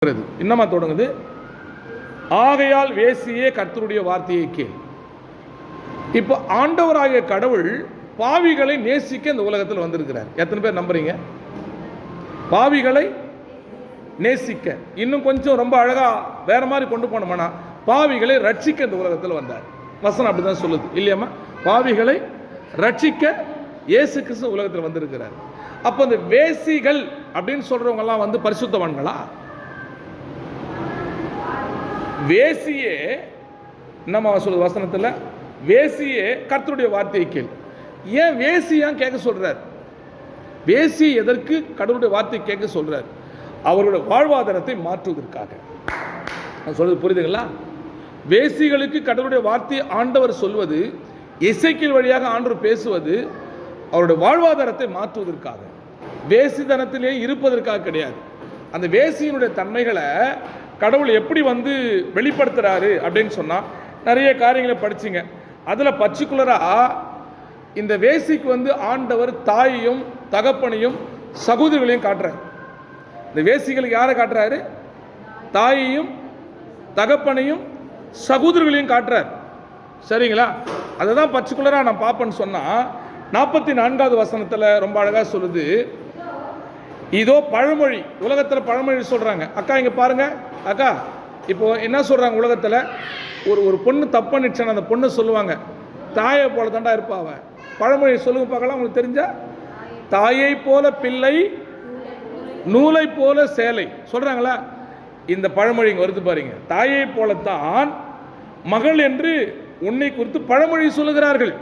என்னமா தொடங்குது. ஆகையால் வேசியே கர்த்தருடைய வார்த்தையை கேள். இப்போ ஆண்டவராகிய கடவுள் பாவிகளை நேசிக்க இந்த உலகத்தில் வந்திருக்கிறார். எத்தனை பேர் நம்புறீங்க? பாவிகளை நேசிக்க. இன்னும் கொஞ்சம் ரொம்ப அழகா வேற மாதிரி கொண்டு போனோம்னா பாவிகளை ரட்சிக்க இந்த உலகத்தில் வந்தார். வசனம் அப்படிதான் சொல்லுது. இல்லையாம்மா? பாவிகளை ரட்சிக்க இயேசு கிறிஸ்து உலகத்தில் வந்திருக்கிறார். அப்போ இந்த வேசிகள் அப்படின்னு சொல்றவங்க எல்லாம் வந்து பரிசுத்தவான்களா? வேசியே நம்ம சொல்லுது வசனத்தில்? வேசியே கர்த்தருடைய வார்த்தையை கேள். ஏன் வேசியான் கேட்க சொல்கிறார் வேசி எதற்கு? கடவுளுடைய வார்த்தை கேட்க சொல்கிறார் அவருடைய வாழ்வாதாரத்தை மாற்றுவதற்காக. நான் சொல்றது புரியுதுங்களா? வேசிகளுக்கு கடவுளுடைய வார்த்தை ஆண்டவர் சொல்வது இசைக்கில் வழியாக ஆண்டவர் பேசுவது அவருடைய வாழ்வாதாரத்தை மாற்றுவதற்காக. வேசிதனத்திலே இருப்பதற்காக கிடையாது. அந்த வேசியினுடைய தன்மைகளை கடவுள் எப்படி வந்து வெளிப்படுத்துகிறாரு அப்படின்னு சொன்னால் நிறைய காரியங்களை படிச்சிங்க. அதில் பர்டிகுலராக இந்த வேசிக்கு வந்து ஆண்டவர் தாயையும் தகப்பனையும் சகோதரிகளையும் காட்டுறார். இந்த வேசிகளுக்கு யாரை காட்டுறாரு? தாயையும் தகப்பனையும் சகோதரர்களையும் காட்டுறார். சரிங்களா? அதை தான் பர்டிகுலராக நான் பார்ப்பேன்னு சொன்னால் நாற்பத்தி நான்காவது வசனத்தில் ரொம்ப அழகாக சொல்லுது இதோ பழமொழி. உலகத்தில் பழமொழி சொல்கிறாங்க அக்கா இங்கே பாருங்க. அக்கா இப்போ என்ன சொல்கிறாங்க உலகத்தில்? ஒரு ஒரு பொண்ணு தப்பு பண்ணிடுச்சுன்னா அந்த பொண்ணு சொல்லுவாங்க தாயை போல தாண்டா இருப்பா பழமொழி சொல்லுங்க பார்க்கலாம் உங்களுக்கு தெரிஞ்சா? தாயை போல பிள்ளை நூலை போல சேலை. சொல்கிறாங்களா இந்த பழமொழி இங்கே வருது பாருங்க. தாயை போலத்தான் மகள் என்று உன்னை குறித்து பழமொழி சொல்லுகிறார்கள்.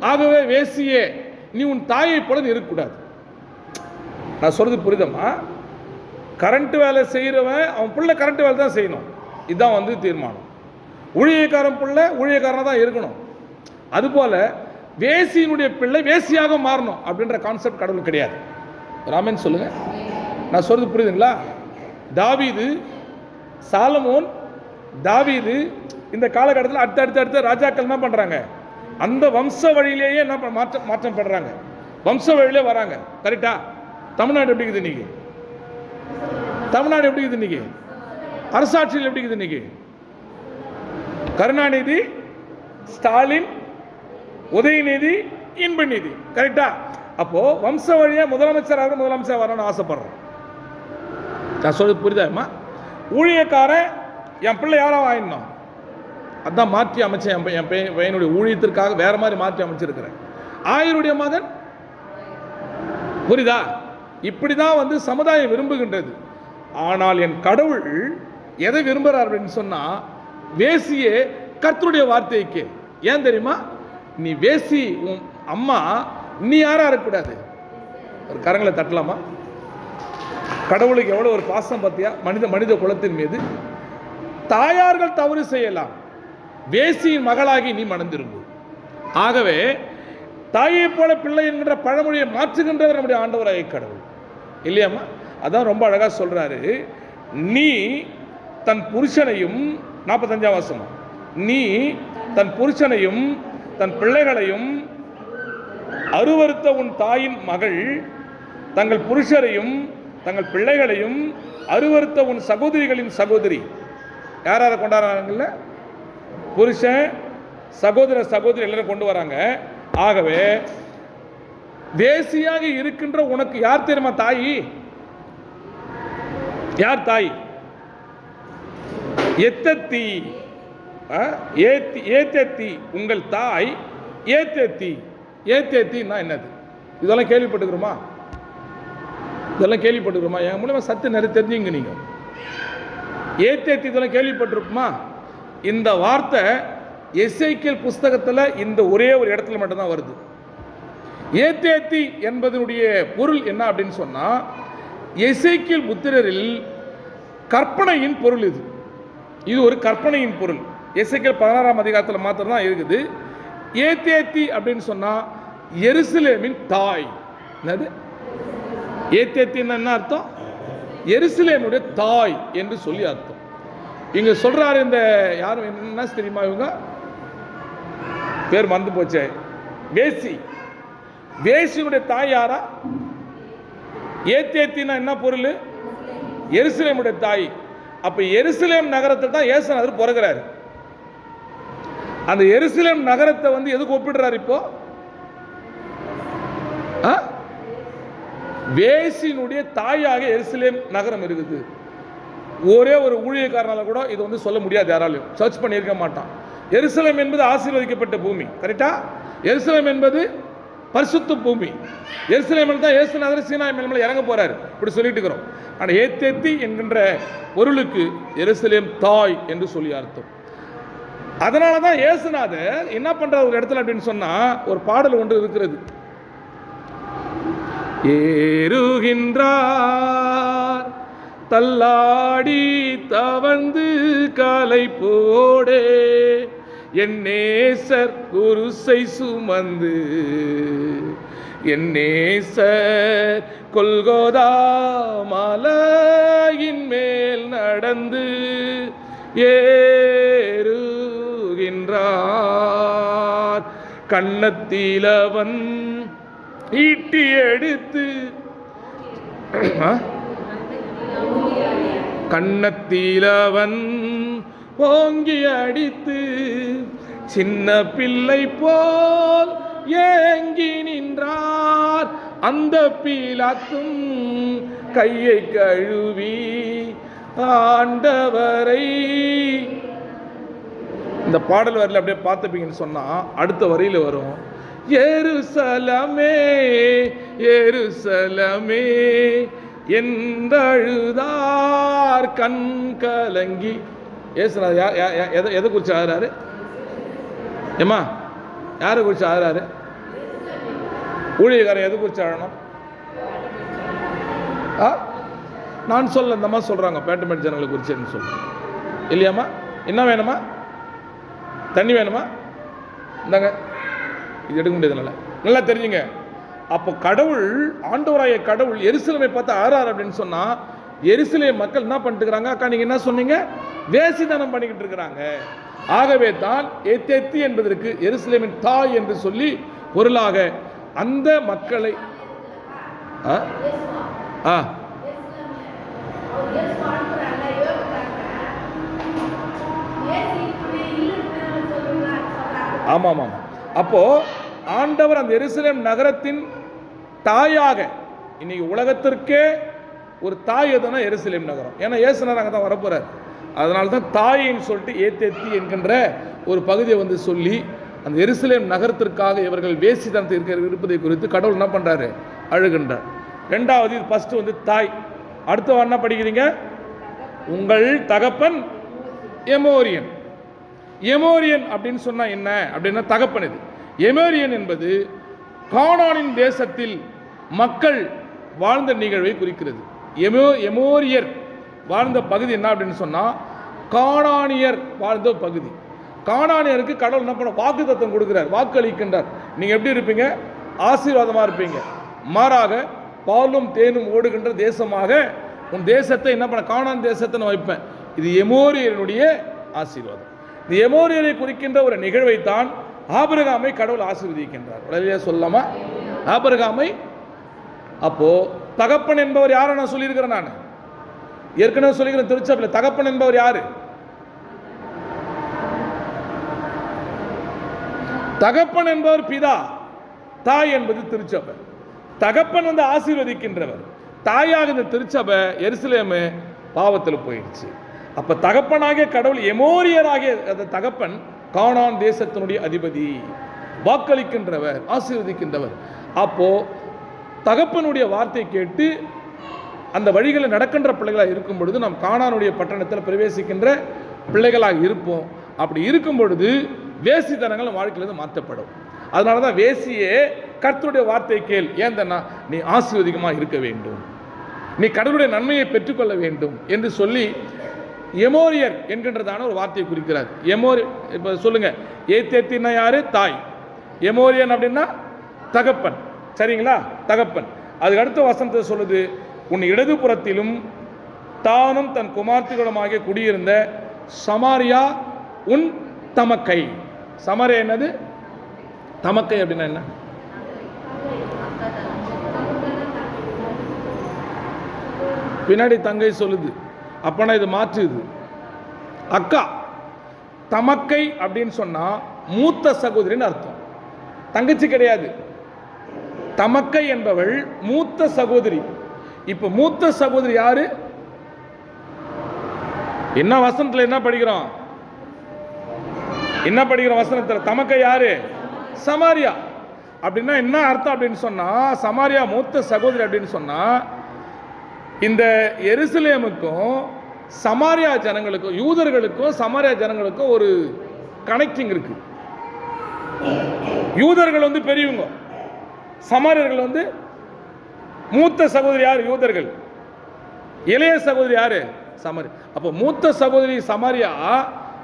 ஆகவே வேசியே நீ உன் தாயை போல இருக்கக்கூடாது. நான் சொல்கிறது புரிதமா கரண்ட்டு வேலை செய்கிறவன் அவன் பிள்ளை கரண்ட் வேலை தான் செய்யணும். இதுதான் வந்து தீர்மானம். ஊழியக்காரன் பிள்ளை ஊழியக்காரனாக தான் இருக்கணும். அதுபோல் வேசியினுடைய பிள்ளை வேசியாக மாறணும் அப்படின்ற கான்செப்ட் கடவுள் கிடையாது. ராமன் சொல்லுங்கள் நான் சொல்கிறது புரியுதுங்களா? தாவீது சாலமோன் தாவீது இந்த காலகட்டத்தில் அடுத்த அடுத்த அடுத்த ராஜாக்கள் என்ன பண்ணுறாங்க அந்த வம்ச வழியிலேயே என்ன மாற்றம் மாற்றம் பண்ணுறாங்க வம்ச வழியிலே வராங்க. கரெக்டாக தமிழ்நாடு எப்படி இருக்குது இன்னைக்கு? தமிழ்நாடு எப்படி இருக்குது இன்னைக்கு? அரசாட்சியில் எப்படி இருக்குது இன்னைக்கு? கருணாநிதி ஸ்டாலின் உதயநிதி இன்பநிதி. கரெக்டா அப்போ வம்ச வழியாக முதலமைச்சர் ஆகிற முதலமைச்சர் வரணும்னு ஆசைப்படுறேன் நான் சொல்றது புரியுதாம்மா ஊழியக்காரன் என் பிள்ளை யாரோ ஆயிடணும் அதான் மாற்றி அமைச்சேன் என் பையன் என் பையன் பையனுடைய ஊழியத்திற்காக வேற மாதிரி மாற்றி அமைச்சிருக்கிறேன். ஆயருடைய மகன்? புரியுதா? இப்படி தான் வந்து சமுதாயம் விரும்புகின்றது. ஆனால் என் கடவுள் எதை விரும்புகிறார் அப்படின்னு சொன்னால் வேசியே கர்த்தருடைய வார்த்தைக்கு ஏன் தெரியுமா? நீ வேசி உன் அம்மா நீ யாராக இருக்கக்கூடாது? ஒரு கரங்களை தட்டலாமா? கடவுளுக்கு எவ்வளோ ஒரு பாசம் பார்த்தியா? மனித மனித குலத்தின் மீது. தாயார்கள் தவறு செய்யலாம். வேசியின் மகளாகி நீ மணந்திரும்பு. ஆகவே தாயை போல பிள்ளை என்கின்ற பழமொழியை மாற்றுகின்றவர் நம்முடைய ஆண்டவராய கடவுள். இல்லையாம்மா? அதான் ரொம்ப அழகாக சொல்கிறாரு நீ தன் புருஷனையும் நாற்பத்தஞ்சாம் வாசம் நீ தன் புருஷனையும் தன் பிள்ளைகளையும் அருவருத்த உன் தாயின் மகள் தங்கள் புருஷரையும் தங்கள் பிள்ளைகளையும் அருவருத்த உன் சகோதரிகளின் சகோதரி. யார் யாரை கொண்டாடுறாங்கல்ல? புருஷன் சகோதர சகோதரி எல்லாரும் கொண்டு வராங்க. ஆகவே தேசியாக இருக்கின்ற உனக்கு யார் தெரியுமா தாய்? யார் தாய்? எத்தத்தி ஆ? ஏத்தி ஏத்தத்தி உங்கள் தாய் ஏத்தத்தி. ஏத்தேத்தின்னா என்னது? இதெல்லாம் கேள்விப்பட்டுக்கிறோமா? இதெல்லாம் கேள்விப்பட்டுக்கிறோமா? என் மூலமா சத்து நிறைய தெரிஞ்சுங்க நீங்க. ஏத்தேத்தி இதெல்லாம் கேள்விப்பட்டிருக்குமா? இந்த வார்த்தை எஸ்ஐக்கியல் புஸ்தகத்தில் இந்த ஒரே ஒரு இடத்துல மட்டும்தான் வருது. ஏத்தேத்தி என்பதனுடைய பொருள் என்ன அப்படின்னு சொன்னால் எசேக்கியல் புத்திரரில் கற்பனையின் பொருள் இது. இது ஒரு கற்பனையின் பொருள். எசேக்கியல் பதினாறாம் அதிகாரத்தில் மாத்திரம் தான் இருக்குது. ஏத்தேத்தி அப்படின்னு சொன்னால் எருசலேமின் தாய். என்னது? ஏத்தேத்தின்னு என்ன அர்த்தம்? எருசலேமுடைய தாய் என்று சொல்லி அர்த்தம். இங்கே சொல்கிறார் இந்த யாரும் என்ன தெரியுமா இவங்க? பேர் மறந்து போச்சே. வேசி. வேசியுடைய தாய் யாரா? ஏத்தேத்தினா என்ன பொருள்? எருசலேமுடைய தாய். அப்ப எருசலேம் நகரத்தை தான் இயேசுநாதர் பிறகுறாரு. அந்த எருசலேம் நகரத்தை வந்து எதுக்கு ஒப்பிடுறாரு இப்போ? ஆ? வேசினுடைய தாயாக எருசலேம் நகரம் இருக்குது. ஒரே ஒரு ஊழியக்காரனால கூட இது வந்து சொல்ல முடியாது யாராலையும். சர்ச் பண்ணியிருக்க மாட்டான். எருசலம் என்பது ஆசீர்வதிக்கப்பட்ட பூமி. கரெக்டா எருசலேம் என்பது பரிசுத்த பூமி. எருசலேமில் தான் இயேசுநாதர் சீனா மேல இறங்க போறாரு. இப்படி சொல்லிட்டு இருக்கிறோம். ஆனால் ஏத்தேத்தி என்கின்ற பொருளுக்கு எருசலேம் தாய் என்று சொல்லி அர்த்தம். அதனால தான் இயேசுநாதர் என்ன பண்ணுறார் ஒரு இடத்துல அப்படின்னு சொன்னால் ஒரு பாடல் ஒன்று இருக்கிறது. ஏறுகின்றார் தள்ளாடி தவழ்ந்து காலை போடே என் நேசர் குருசை சுமந்து. என் நேசர் கொல்கோதா மலையின் மேல் நடந்து ஏறுகின்றார். கண்ணத்திலவன் ஈட்டி எடுத்து கண்ணத்திலவன் ஓங்கி அடித்து சின்ன பிள்ளை போல் ஏங்கி நின்றார். அந்த பீலாத்தும் கையை கழுவி ஆண்டவரை. இந்த பாடல் வரையில் அப்படியே பார்த்துப்பீங்கன்னு சொன்னால் அடுத்த வரியில் வரும் எருசலமே எருசலமே என்றழுதார் கண் கலங்கி ஏசுனார் யார் எதை எதை குறித்து ஆகிறாரு? ஏம்மா யாரை குறித்து ஆகிறாரு? ஊழியக்காரன் எதை குறித்து ஆழணும் ஆ? நான் சொல்ல இந்த மாதிரி சொல்கிறாங்க பேட்டமெண்ட் ஜனங்களை குறிச்சுன்னு சொல்லு இல்லையாம்மா? என்ன வேணுமா? தண்ணி வேணுமா? இந்தாங்க. இது எடுக்க முடியாது நல்லா. நல்லா தெரிஞ்சுங்க. அப்போ கடவுள் ஆண்டவராய கடவுள் எரிசலமை பார்த்து ஆறார் அப்படின்னு சொன்னால் எருசலே மக்கள் என்ன பண்ணிட்டு இருக்கிறாங்க அக்கா நீங்க என்ன சொன்னீங்க? வேசிதனம் பண்ணிக்கிட்டு இருக்கிறாங்க ஆகவே தான் எத்தெத்தி என்பதற்கு எருசலேமின் தாய் என்று சொல்லி பொருளாக அந்த மக்களை ஆ? ஆமாம் ஆமாம் அப்போ ஆண்டவர் அந்த எருசலேம் நகரத்தின் தாயாக இன்னைக்கு உலகத்திற்கே ஒரு தாய் எதுனா எருசலேம் நகரம். ஏன்னா இயேசுனர் அங்கே தான் வரப்போகிறார் அதனால தான் தாயின்னு சொல்லிட்டு ஏத்தேத்தி என்கின்ற ஒரு பகுதியை வந்து சொல்லி அந்த எருசலேம் நகரத்திற்காக இவர்கள் வேசித்தனத்தை இருக்க இருப்பதை குறித்து கடவுள் என்ன பண்ணுறாரு அழுகின்றார். ரெண்டாவது இது ஃபஸ்ட்டு வந்து தாய். அடுத்த என்ன படிக்கிறீங்க? உங்கள் தகப்பன் எமோரியன். எமோரியன் அப்படின்னு சொன்னால் என்ன? அப்படின்னா தகப்பன் இது. எமோரியன் என்பது கானானின் தேசத்தில் மக்கள் வாழ்ந்த நிகழ்வை குறிக்கிறது. எமோ எமோரியர் வாழ்ந்த பகுதி என்ன அப்படின்னு சொன்னால் காணானியர் வாழ்ந்த பகுதி. காணானியருக்கு கடவுள் என்ன பண்ண வாக்கு தத்துவம் கொடுக்குறார் வாக்களிக்கின்றார். நீங்கள் எப்படி இருப்பீங்க? ஆசீர்வாதமாக இருப்பீங்க. மாறாக பாலும் தேனும் ஓடுகின்ற தேசமாக உன் தேசத்தை என்ன பண்ண காணான் தேசத்தை நான் வைப்பேன். இது எமோரியனுடைய ஆசீர்வாதம். இந்த எமோரியரை குறிக்கின்ற ஒரு நிகழ்வைத்தான் ஆபிரகாமை கடவுள் ஆசீர்வதிக்கின்றார். உடனே சொல்லலாமா? ஆபிரகாமை அப்போ தகப்பன் என்பவர் யாரை நான் சொல்லியிருக்கிறேன் நான். ஏற்கனவே சொல்லிக்கிறேன் திருச்சபையில். தகப்பன் என்பவர் யாரு? தகப்பன் என்பவர் பிதா. தாய் என்பது திருச்சபை. தகப்பன் வந்து ஆசீர்வதிக்கின்றவர். தாயாக இந்த திருச்சபை எருசலேமு பாவத்தில் போயிடுச்சு. அப்போ தகப்பனாகிய கடவுள் எமோரியராகிய அந்த தகப்பன் காணான் தேசத்தினுடைய அதிபதி. வாக்களிக்கின்றவர் ஆசீர்வதிக்கின்றவர். அப்போ தகப்பனுடைய வார்த்தை கேட்டு அந்த வழிகளில் நடக்கின்ற பிள்ளைகளாக இருக்கும் பொழுது நாம் காணானுடைய பட்டணத்தில் பிரவேசிக்கின்ற பிள்ளைகளாக இருப்போம். அப்படி இருக்கும் பொழுது வேசித்தனங்கள் நம்ம வாழ்க்கையிலிருந்து மாற்றப்படும். அதனால தான் வேசியே கர்த்தருடைய வார்த்தை கேள். ஏந்தன்னா நீ ஆசீர்வதிகமாக இருக்க வேண்டும். நீ கடவுளுடைய நன்மையை பெற்றுக்கொள்ள வேண்டும் என்று சொல்லி எமோரியர் என்கின்றதான ஒரு வார்த்தையை குறிக்கிறார். எமோரி இப்போ சொல்லுங்க. ஏத்தேத்தின்னா யாரு? தாய். எமோரியன் அப்படின்னா தகப்பன். சரிங்களா? தகப்பன். அதுக்கு அடுத்த வசனத்தை சொல்லுது உன் இடதுபுறத்திலும் தானும் தன் குமார்த்திகளுமாகிய குடியிருந்த சமாரியா உன் தமக்கை. சமாரியா என்னது? தமக்கை அப்படின்னா என்ன? பின்னாடி தங்கை சொல்லுது அப்பனா இது மாற்றுது அக்கா தமக்கை அப்படின்னு சொன்னா மூத்த சகோதரின்னு அர்த்தம். தங்கச்சி கிடையாது. தமக்கை என்பவள் மூத்த சகோதரி. இப்ப மூத்த சகோதரி யாரு? என்ன வசனத்துல என்ன படிக்கிறோம்? என்ன படிக்கிறோம் வசனத்துல? தமக்கை யாரு? சமாரியா. அப்படின்னா என்ன அர்த்தம் அப்படின்னு சொன்னா சமாரியா மூத்த சகோதரி அப்படின்னு சொன்னா இந்த எருசலேமுக்கும் சமாரியா ஜனங்களுக்கும் யூதர்களுக்கும் சமாரியா ஜனங்களுக்கும் ஒரு கனெக்டிங் இருக்கு. யூதர்கள் வந்து பெரியவங்க. சமாரியர்கள் வந்து மூத்த சகோதரி யார்? யூதர்கள். இளைய சகோதரி யார்? சமாரி. அப்போ மூத்த சகோதரி சமாரியா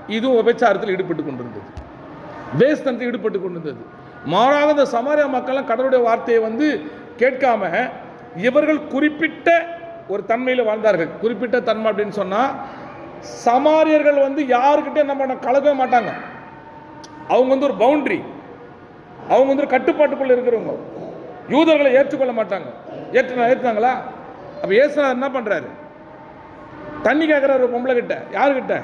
இதுவும் விபச்சாரத்தில் ஈடுபட்டு கொண்டிருந்தது. வேஸ்தனத்தில் ஈடுபட்டு கொண்டிருந்தது. மாறாக இந்த சமாரியா மக்கள்லாம் கடவுளுடைய வார்த்தையை வந்து கேட்காம இவர்கள் குறிப்பிட்ட ஒரு தன்மையில் வாழ்ந்தார்கள். குறிப்பிட்ட தன்மை அப்படின்னு சொன்னால் சமாரியர்கள் வந்து யாருக்கிட்டே என்ன பண்ண கலக்கவே மாட்டாங்க. அவங்க வந்து ஒரு பவுண்ட்ரி அவங்க வந்து கட்டுப்பாட்டுக்குள்ள இருக்கிறவங்க. யூதர்களை ஏற்றுக்கொள்ள மாட்டாங்க. ஏற்று ஏற்றுனாங்களா அப்போ ஏசுனா என்ன பண்றாரு? தண்ணி கேட்குற ஒரு பொம்பளை கிட்ட. யாருக்கிட்ட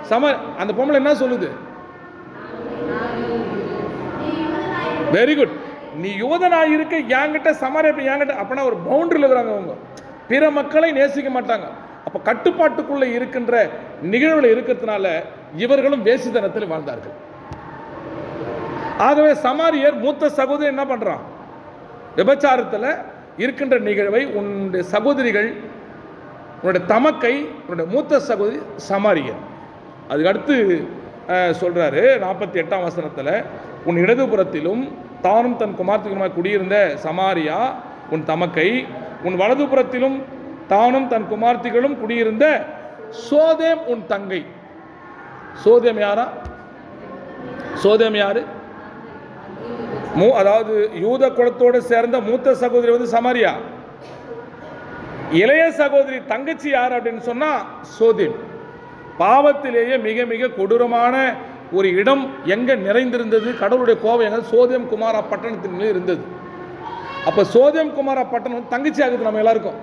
சம அந்த பொம்பளை என்ன சொல்லுது? வெரி குட் நீ யூதனாக இருக்க என்கிட்ட சமாரிய என்கிட்ட அப்பனா ஒரு பவுண்டரியில் இருக்கிறாங்க அவங்க. பிற மக்களை நேசிக்க மாட்டாங்க. அப்போ கட்டுப்பாட்டுக்குள்ள இருக்கின்ற நிகழ்வுல இருக்கிறதுனால இவர்களும் வேசித்தனத்தில் வாழ்ந்தார்கள். ஆகவே சமாரியர் மூத்த சகோதரி என்ன பண்ணுறான் விபச்சாரத்தில் இருக்கின்ற நிகழ்வை உன்னுடைய சகோதரிகள் உன்னுடைய தமக்கை உன்னுடைய மூத்த சகோதரி சமாரியர் அதுக்கடுத்து சொல்கிறாரு நாற்பத்தி எட்டாம் வசனத்தில் உன் இடதுபுறத்திலும் தானும் தன் குமார்த்திகளுமாய் குடியிருந்த சமாரியா உன் தமக்கை உன் வலதுபுறத்திலும் தானும் தன் குமார்த்திகளும் குடியிருந்த சோதேம் உன் தங்கை. சோதேம் யாரா? சோதேம் யாரு? மூ அதாவது யூத குலத்தோடு சேர்ந்த மூத்த சகோதரி வந்து சமாரியா. இளைய சகோதரி தங்கச்சி யார் அப்படின்னு சொன்னால் சோதிம் பாவத்திலேயே மிக மிக கொடூரமான ஒரு இடம் எங்கே நிறைந்திருந்தது? கடவுளுடைய கோபம் எங்கே? சோதியம் குமாரா பட்டணத்தின் மேலே இருந்தது. அப்போ சோதியம் குமாரா பட்டணம் தங்கச்சி ஆகுது நம்ம எல்லாருக்கும்.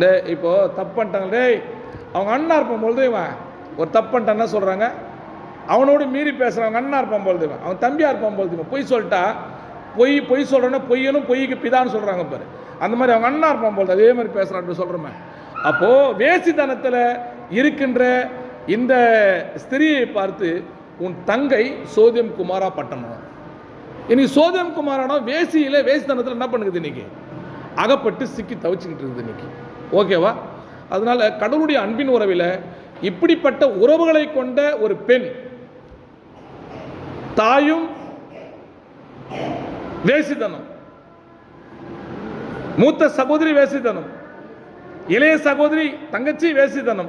டே இப்போ தப்பு பண்ணிட்டாங்க. டேய் அவங்க அண்ணா இருப்பான் பொழுது இவன் ஒரு தப்பு பண்ணிட்டான்னா சொல்கிறாங்க அவனோடு மீறி பேசுகிறவங்க அண்ணா இருப்பான் போல் இவன் அவன் தம்பியாக இருப்பான் போல் இவன் பொய் சொல்லிட்டா பொய் பொய் சொல்கிறோன்னா பொய்யனும் பொய்க்கு பிதான்னு சொல்கிறாங்க பாரு. அந்த மாதிரி அவங்க அண்ணா இருப்பான் பொழுது அதே மாதிரி பேசுறான்னு சொல்கிறோமே அப்போது வேசித்தனத்தில் இருக்கின்ற இந்த ஸ்திரியை பார்த்து உன் தங்கை சோதியம் குமாரா பட்டணம். இன்னைக்கு சோதியம் குமாரானா வேசியில் வேசித்தனத்தில் என்ன பண்ணுது இன்னைக்கு? அகப்பட்டு சிக்கி தவிச்சுக்கிட்டு இருக்குது இன்னைக்கு. ஓகேவா அதனால கடவுளுடைய அன்பின் உறவில் இப்படிப்பட்ட உறவுகளை கொண்ட ஒரு பெண் தாயும் வேசித்தனம். மூத்த சகோதரி வேசித்தனம். இளைய சகோதரி தங்கச்சி வேசித்தனம்.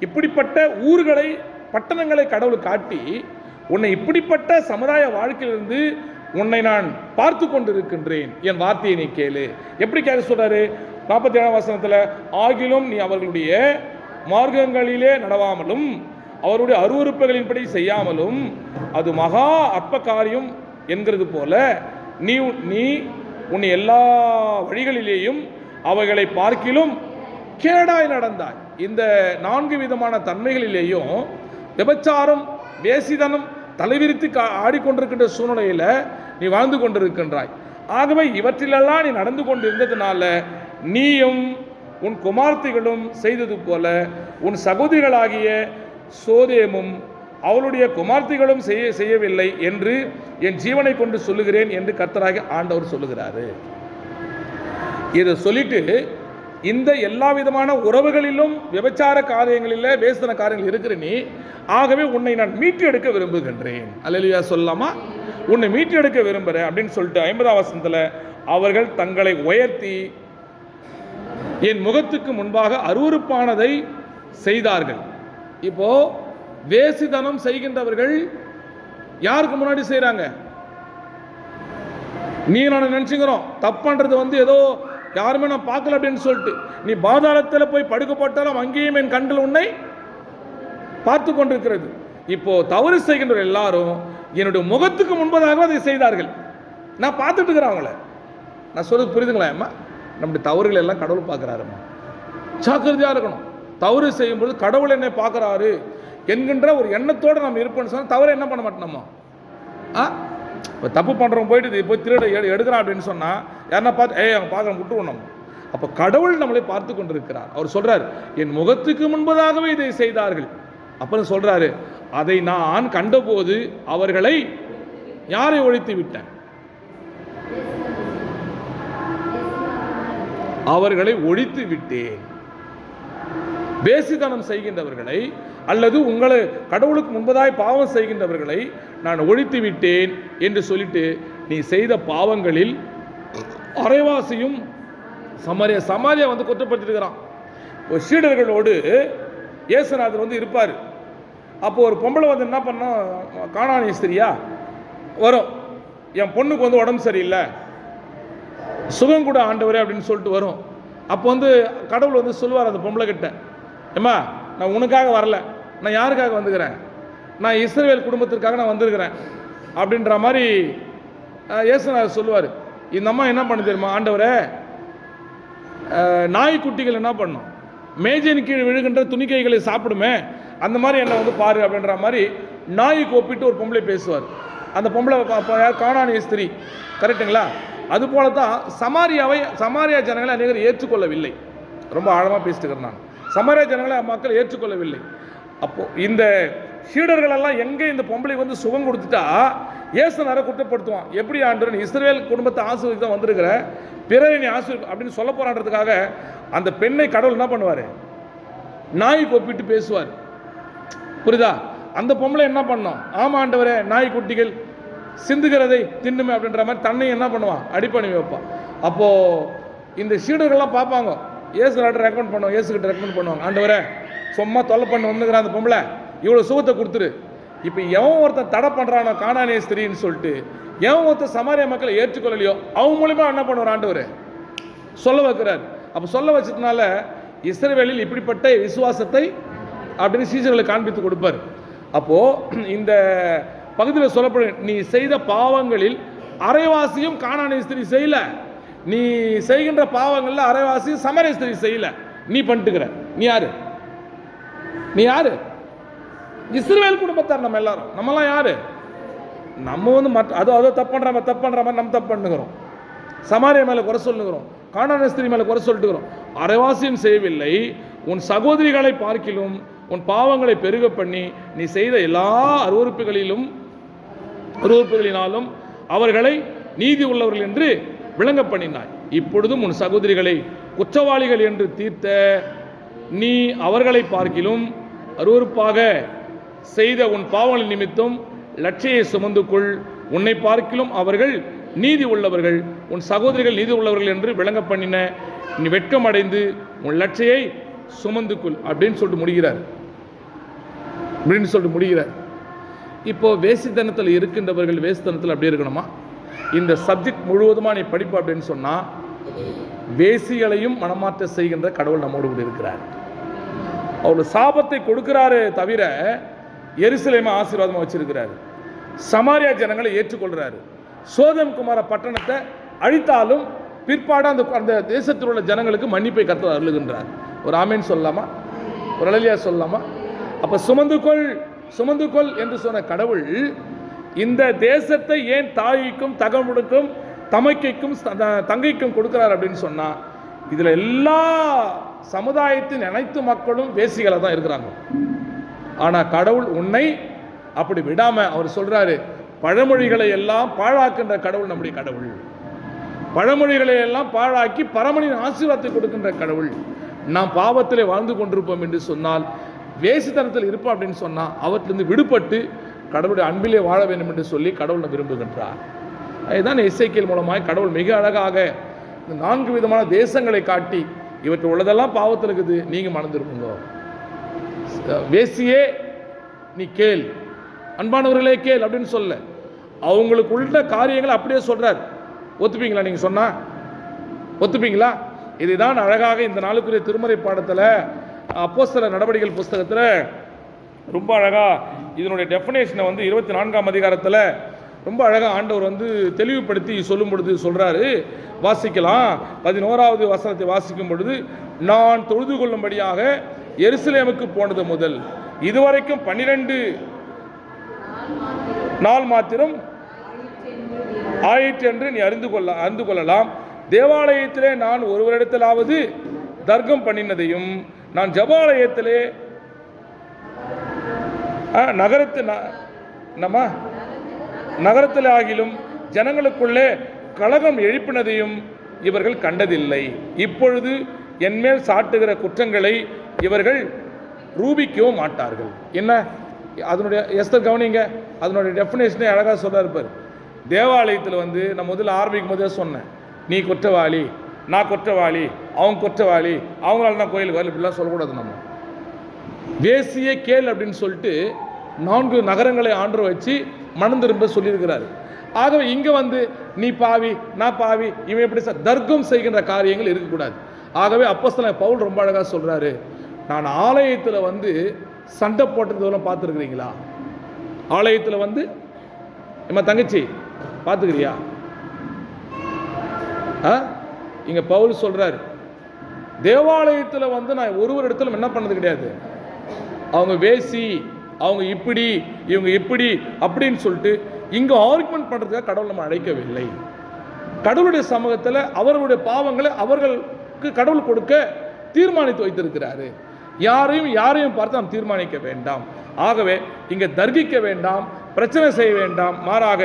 இப்படிப்பட்ட ஊர்களை பட்டணங்களை கடவுள் காட்டி உன்னை இப்படிப்பட்ட சமுதாய வாழ்க்கையிலிருந்து உன்னை நான் பார்த்து கொண்டிருக்கின்றேன். என் வார்த்தையை நீ கேளு. எப்படி கேட்க சொல்றாரு? நாற்பத்தி ஏழாம் வசனத்தில் ஆகிலும் நீ அவர்களுடைய மார்க்கங்களிலே நடவாமலும் அவருடைய அருவருப்புகளின்படி செய்யாமலும் அது மகா அற்ப காரியம் என்கிறது போல நீ நீ உன் எல்லா வழிகளிலேயும் அவைகளை பார்க்கிலும் கேடாய் நடந்தாய். இந்த நான்கு விதமான தன்மைகளிலேயும் விபச்சாரம் வேசிதனம் தலைவிரித்து கா- ஆடிக்கொண்டிருக்கின்ற சூழ்நிலையில் நீ வாழ்ந்து கொண்டிருக்கின்றாய். ஆகவே இவற்றிலெல்லாம் நீ நடந்து கொண்டிருந்ததுனால நீயும் உன் குமார்த்திகளும் செய்தது போல உன் சகோதரிகளாகிய சோதேமும் அவளுடைய குமார்த்திகளும் செய்ய செய்யவில்லை என்று என் ஜீவனை கொண்டு சொல்லுகிறேன் என்று கர்த்தராக ஆண்டவர் சொல்லுகிறாரு. இதை சொல்லிட்டு இந்த எல்லா விதமான உறவுகளிலும் விபச்சார காரியங்களில் வேசன காரியங்கள் இருக்கிற நீ ஆகவே உன்னை நான் மீட்டு எடுக்க விரும்புகின்றேன். அல்லையா சொல்லலாமா? உன்னை மீட்டு எடுக்க விரும்புகிறேன் அப்படின்னு சொல்லிட்டு ஐம்பதாம் வசனத்தில் அவர்கள் தங்களை உயர்த்தி என் முகத்துக்கு முன்பாக அருவருப்பானதை செய்தார்கள். இப்போ வேசிதனம் செய்கின்றவர்கள் யாருக்கு முன்னாடி செய்கிறாங்க நீ நான் நினச்சிக்கிறோம் தப்புன்றது வந்து ஏதோ யாருமே நான் பார்க்கல அப்படின்னு சொல்லிட்டு நீ பாதாளத்தில் போய் படுக்கப்பட்டாலும் அங்கேயும் என் கண்கள் உன்னை பார்த்து கொண்டிருக்கிறது. இப்போ தவறு செய்கின்ற எல்லாரும் என்னுடைய முகத்துக்கு முன்பதாக அதை செய்தார்கள். நான் பார்த்துட்டு இருக்கிறேன் அவங்கள. நான் சொல்றது புரியுதுங்களா அம்மா? நம்முடைய தவறுகள் எல்லாம் கடவுள் பார்க்குறாருமா ஜாக்கிரதையாக இருக்கணும். தவறு செய்யும்போது கடவுள் என்னை பார்க்குறாரு என்கின்ற ஒரு எண்ணத்தோடு நம்ம இருப்போம்னு சொன்னால் தவறு என்ன பண்ண மாட்டோம் நம்ம? ஆ? இப்போ தப்பு பண்ணுறவங்க போயிட்டு போய் திருட எடு எடுக்கிறான் அப்படின்னு சொன்னால் யாருன்னா பார்த்து ஏய் அவங்க பார்க்குறோம் விட்டுருவோம் நம்ம. அப்போ கடவுள் நம்மளை பார்த்து கொண்டிருக்கிறார். அவர் சொல்கிறார் என் முகத்துக்கு முன்பதாகவே இதை செய்தார்கள். அப்புறம் சொல்கிறாரு அதை நான் கண்டபோது அவர்களை யாரை ஒழித்து விட்டேன்? அவர்களை ஒழித்து விட்டேன். பேசித்தனம் செய்கின்றவர்களை அல்லது உங்களை கடவுளுக்கு முன்பதாய் பாவம் செய்கின்றவர்களை நான் ஒழித்து விட்டேன் என்று சொல்லிட்டு நீ செய்த பாவங்களில் அரைவாசியும் சமரிய சமாரியா வந்து குற்றப்படுத்திருக்கிறான் ஒரு சீடர்களோடு இயேசுநாதர் வந்து இருப்பார். அப்போ ஒரு பொம்பளை வந்து என்ன பண்ணோம் காணாணி ஸ்திரியா வரும். என் பொண்ணுக்கு வந்து உடம்பு சரியில்லை. சுகம் கூட ஆண்டவரே அப்படின்னு சொல்லிட்டு வரும். அப்போ வந்து கடவுள் வந்து சொல்லுவார் அந்த பொம்பளை கிட்ட ஏம்மா நான் உனக்காக வரல. நான் யாருக்காக வந்துக்கிறேன்? நான் இஸ்ரேல் குடும்பத்திற்காக நான் வந்திருக்கிறேன். அப்படின்ற மாதிரி அஹ், இயேசுநாதர் சொல்லுவார். இந்த அம்மா என்ன பண்ண தெரியுமா ஆண்டவரே? நாய்க்குட்டிகள் என்ன பண்ணும்? மேஜின் கீழ் விழுகின்ற துணிக்கைகளை சாப்பிடுமே அந்த மாதிரி என்னை வந்து பாரு அப்படின்ற மாதிரி நாய்க்கு ஒப்பிட்டு ஒரு பொம்பளை பேசுவார். அந்த பொம்பளை ப- ப- யார்? காணானிய ஸ்திரீ. கரெக்டுங்களா அது போல தான் சமாரியாவை சமாரியா ஜனங்களை அநேகர் ஏற்றுக்கொள்ளவில்லை. ரொம்ப ஆழமாக பேசிட்டு இருக்கிறேன். நான் சமாரியா ஜனங்களை மக்கள் ஏற்றுக்கொள்ளவில்லை. அப்போ இந்த சீடர்களெல்லாம் எங்கே இந்த பொம்பளை வந்து சுகம் கொடுத்துட்டா ஏசனாரை குற்றப்படுத்துவான். எப்படி ஆண்டு இஸ்ரேல் குடும்பத்தை ஆசிரியர் தான் வந்திருக்கிற? பிறரை நீ ஆசிரியர் அப்படின்னு சொல்ல போறான்றதுக்காக அந்த பெண்ணை கடவுள் என்ன பண்ணுவார்? நாய் கொப்பிட்டு பேசுவார். புரியுதா? அந்த பொம்பளை என்ன பண்ணோம்? ஆமா ஆண்டவரே நாய் குட்டிகள் சிந்துகிறதை தின்னுமே அப்படின்ற மாதிரி தன்னை என்ன பண்ணுவான்? அடிப்பணி வைப்பான். அப்போது இந்த சீடர்கள்லாம் பார்ப்பாங்க. ஏசு ரெக்கமெண்ட் பண்ணுவோம் ஏசுகிட்ட ரெக்கமெண்ட் பண்ணுவாங்க. ஆண்டவரே சும்மா தொல்லை பண்ண வந்துக்கிறான் அந்த பொம்பளை. இவ்வளோ சுகத்தை கொடுத்துரு. இப்போ எவன் ஒருத்தன் தடை பண்ணுறானோ காணானே ஸ்திரின்னு சொல்லிட்டு எவன் ஒருத்தர் சமாரிய மக்களை ஏற்றுக்கொள்ளலையோ அவன் மூலிமா என்ன பண்ணுவார் ஆண்டவர்? சொல்ல வைக்கிறார். அப்போ சொல்ல வச்சதுனால இஸ்ரவேலில் இப்படிப்பட்ட விசுவாசத்தை அப்படின்னு சீசர்களை காண்பித்து கொடுப்பார். அப்போது இந்த பகுதியில் சொல்லப்படும் நீ செய்த பாவங்களில் அரைவாசியும் காணானி ஸ்திரி செய்யலை. நீ செய்கின்ற பாவங்கள்ல அரைவாசி சமரிய செய்யல. நீ பண்ணிட்டுக்கிற. நீ யாரு? நீ யாரு? இஸ்ரேல் குடும்பத்தார் நம்ம எல்லாரும். நம்மலாம் யாரு? நம்ம வந்து மற்ற அதோ அதோ தப்பு பண்ற மாதிரி தப்பு பண்ற மாதிரி நம்ம தப்பு பண்ணுகிறோம். சமாரிய மேலே குறை சொல்லுகிறோம். காணான மேலே குறை சொல்லிட்டுக்கிறோம். அரைவாசியும் செய்யவில்லை. உன் சகோதரிகளை பார்க்கிலும் உன் பாவங்களை பெருக பண்ணி நீ செய்த எல்லா அருவறுப்புகளிலும் அருவறுப்புகளினாலும் அவர்களை நீதி உள்ளவர்கள் என்று விளங்க பண்ணினாய் இப்பொழுதும் உன் சகோதரிகளை குற்றவாளிகள் என்று தீர்த்த நீ அவர்களை பார்க்கிலும் அருவருப்பாக செய்த உன் பாவங்கள் நிமித்தம் லட்சியை சுமந்து கொள். உன்னை பார்க்கிலும் அவர்கள் நீதி உள்ளவர்கள் உன் சகோதரிகள் நீதி உள்ளவர்கள் என்று விளங்க பண்ணின நீ வெட்கமடைந்து உன் லட்சியை சுமந்து கொள் அப்படின்னு சொல்லிட்டு முடிகிறார். அப்படின்னு சொல்லிட்டு முடிகிறார். இப்போ வேசித்தனத்தில் இருக்கின்றவர்கள் வேசித்தனத்தில் அப்படியே இருக்கணுமா? இந்த சப்ஜெக்ட் முழுவதுமா நீ படிப்பு அப்படின்னு சொன்னா வேசிகளையும் மனமாற்ற செய்கின்ற கடவுள் நம்மோடு கூட இருக்கிறார். அவர் சாபத்தை கொடுக்கிறாரே தவிர எருசலேமை ஆசீர்வாதமாக வச்சிருக்கிறாரு. சமாரியா ஜனங்களை ஏற்றுக்கொள்றாரு. சோதம் குமார பட்டணத்தை அழித்தாலும் பிற்பாடு அந்த அந்த தேசத்தில் உள்ள ஜனங்களுக்கு மன்னிப்பை கத்த அருளுகின்றார். ஒரு ஆமேன் சொல்லலாமா? ஒரு அழலியா சொல்லலாமா? அப்போ சுமந்து கொள் சுமந்து கொள் என்று சொன்ன கடவுள் இந்த தேசத்தை ஏன் தாய்க்கும் தகவலுக்கும் தமைக்கைக்கும் தங்கைக்கும் கொடுக்கிறார் அப்படின்னு சொன்னால் இதில் எல்லா சமுதாயத்தின் அனைத்து மக்களும் வேசிகளை தான் இருக்கிறாங்க. ஆனால் கடவுள் உன்னை அப்படி விடாமல் அவர் சொல்கிறாரு பழமொழிகளை எல்லாம் பாழாக்கின்ற கடவுள் நம்முடைய கடவுள். பழமொழிகளை எல்லாம் பாழாக்கி பரமனின் ஆசீர்வாதத்தை கொடுக்கின்ற கடவுள். நாம் பாவத்திலே வாழ்ந்து கொண்டிருப்போம் என்று சொன்னால் வேசித்தனத்தில் இருப்போம் அப்படின்னு சொன்னால் அவற்றிலிருந்து விடுபட்டு கடவுளுடைய அன்பிலே வாழ வேண்டும் என்று சொல்லி கடவுளை விரும்புகின்றார். அதுதான் இசைக்கியல் மூலமாக கடவுள் மிக அழகாக இந்த நான்கு விதமான தேசங்களை காட்டி இவற்றை உள்ளதெல்லாம் பாவத்தில் இருக்குது நீங்கள் மறந்துருக்குங்க வேசியே நீ கேள். அன்பானவர்களே கேள் அப்படின்னு சொல்ல. அவங்களுக்கு உள்ள காரியங்களை அப்படியே சொல்கிறார் ஒத்துப்பீங்களா நீங்கள் சொன்னால் ஒத்துப்பீங்களா? இதுதான் அழகாக இந்த நாளுக்குரிய திருமறை பாடத்தில் அப்போஸ்தல நடவடிக்கைகள் புஸ்தகத்தில் ரொம்ப அழகாக இதனுடைய டெஃபினேஷனை வந்து இருபத்தி நான்காம் அதிகாரத்தில் ரொம்ப அழகாக ஆண்டவர் வந்து தெளிவுபடுத்தி சொல்லும் பொழுது சொல்கிறாரு வாசிக்கலாம். பதினோராவது வசனத்தை வாசிக்கும் பொழுது நான் தொழுது கொள்ளும்படியாக எருசலேமுக்கு போனது முதல். இதுவரைக்கும் பன்னிரண்டு நாள் மாத்திரம் ஆயிற்று என்று நீ அறிந்து கொள்ள அறிந்து கொள்ளலாம். தேவாலயத்திலே நான் ஒருவரிடத்திலாவது தர்க்கம் பண்ணினதையும் நான் ஜபாலயத்திலே நகரத்து ந- நம்ம நகரத்தில் ஆகிலும் ஜனங்களுக்குள்ளே கலகம் எழுப்பினதையும் இவர்கள் கண்டதில்லை. இப்பொழுது என்மேல் சாட்டுகிற குற்றங்களை இவர்கள் ரூபிக்கவும் மாட்டார்கள். என்ன? அதனுடைய எஸ்தர் கவனிங்க அதனுடைய டெஃபினேஷனே அழகாக சொல்ல இருப்பார் தேவாலயத்தில் வந்து நான் முதல்ல ஆரம்பிக்கும் போதே சொன்னேன். நீ குற்றவாளி நான் குற்றவாளி அவங்க குற்றவாளி அவங்களால நான் கோயிலுக்கு வரல இப்படிலாம் சொல்லக்கூடாது நம்ம. வேசிய கேள் அப்படின்னு சொல்லிட்டு நான்கு நகரங்களை ஆண்டு வச்சு மனம் திரும்ப சொல்லியிருக்கிறாரு. ஆகவே இங்கே வந்து நீ பாவி நான் பாவி இவன் எப்படி தர்க்கம் செய்கின்ற காரியங்கள் இருக்கக்கூடாது. ஆகவே அப்போஸ்தலன் பவுல் ரொம்ப அழகாக சொல்கிறாரு நான் ஆலயத்தில் வந்து சண்டை போட்டதெல்லாம் பார்த்துருக்குறீங்களா? ஆலயத்தில் வந்து எம்மா தங்கச்சி பார்த்துக்கிறியா? ஆ? இங்கே பவுல் சொல்கிறாரு தேவாலயத்தில் வந்து நான் ஒரு ஒரு இடத்துல என்ன பண்ணது கிடையாது. அவங்க வேசி அவங்க இப்படி இவங்க இப்படி அப்படின்னு சொல்லிட்டு இங்கே ஆர்குமெண்ட் பண்ணுறதுக்காக கடவுள் நம்ம அழைக்கவில்லை. கடவுளுடைய சமூகத்தில் அவர்களுடைய பாவங்களை அவர்களுக்கு கடவுள் கொடுக்க தீர்மானித்து வைத்திருக்கிறாரு. யாரையும் யாரையும் பார்த்து நாம் தீர்மானிக்க வேண்டாம். ஆகவே இங்கே தர்கிக்க வேண்டாம் பிரச்சனை செய்ய வேண்டாம். மாறாக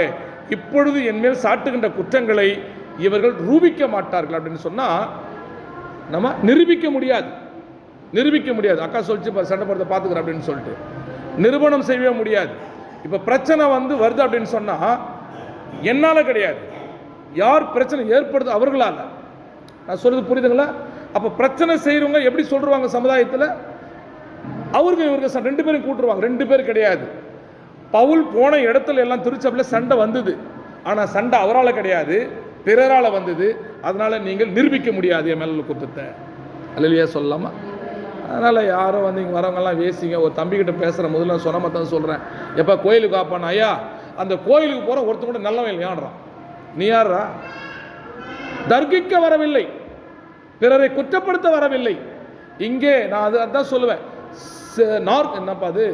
இப்பொழுது என்மேல் சாட்டுகின்ற குற்றங்களை இவர்கள் ரூபிக்க மாட்டார்கள் அப்படின்னு சொன்னால் நம்ம நிரூபிக்க முடியாது. நிரூபிக்க முடியாது. அக்கா சொல்லிச்சு இப்போ சண்டை போடுறத பார்த்துக்கிறேன் அப்படின்னு சொல்லிட்டு. நிரூபணம் செய்யவே முடியாது. இப்போ பிரச்சனை வந்து வருது அப்படின்னு சொன்னால் என்னால் கிடையாது. யார் பிரச்சனை ஏற்படுது அவர்களால்? நான் சொல்றது புரியுதுங்களா? அப்போ பிரச்சனை செய்கிறவங்க எப்படி சொல்லுவாங்க சமுதாயத்தில்? அவருக்கு இவருக்கு ரெண்டு பேரும் கூட்டுருவாங்க. ரெண்டு பேர் கிடையாது. பவுல் போன இடத்துல எல்லாம் திருச்சபையில் சண்டை வந்தது. ஆனால் சண்டை அவரால் கிடையாது பிறரால் வந்தது. அதனால் நீங்கள் நிரூபிக்க முடியாது என் மேல குற்றத்தை அல்லையா சொல்லலாமா? அதனால் யாரும் வந்து இங்கே வரவங்கெல்லாம் வேசிங்க. ஒரு தம்பிக்கிட்ட பேசுகிற முதல்ல சொன்ன மத்தான் தான் சொல்கிறேன் எப்போ கோயிலுக்கு வாப்பான் ஐயா அந்த கோயிலுக்கு போகிற ஒருத்தர் கூட நல்லவன் இல்லையான்றான். நீ யாரா தர்கிக்க வரவில்லை. பிறரை குற்றப்படுத்த வரவில்லை. இங்கே நான் அது அதான் சொல்லுவேன். நார்த் என்னப்பா அது?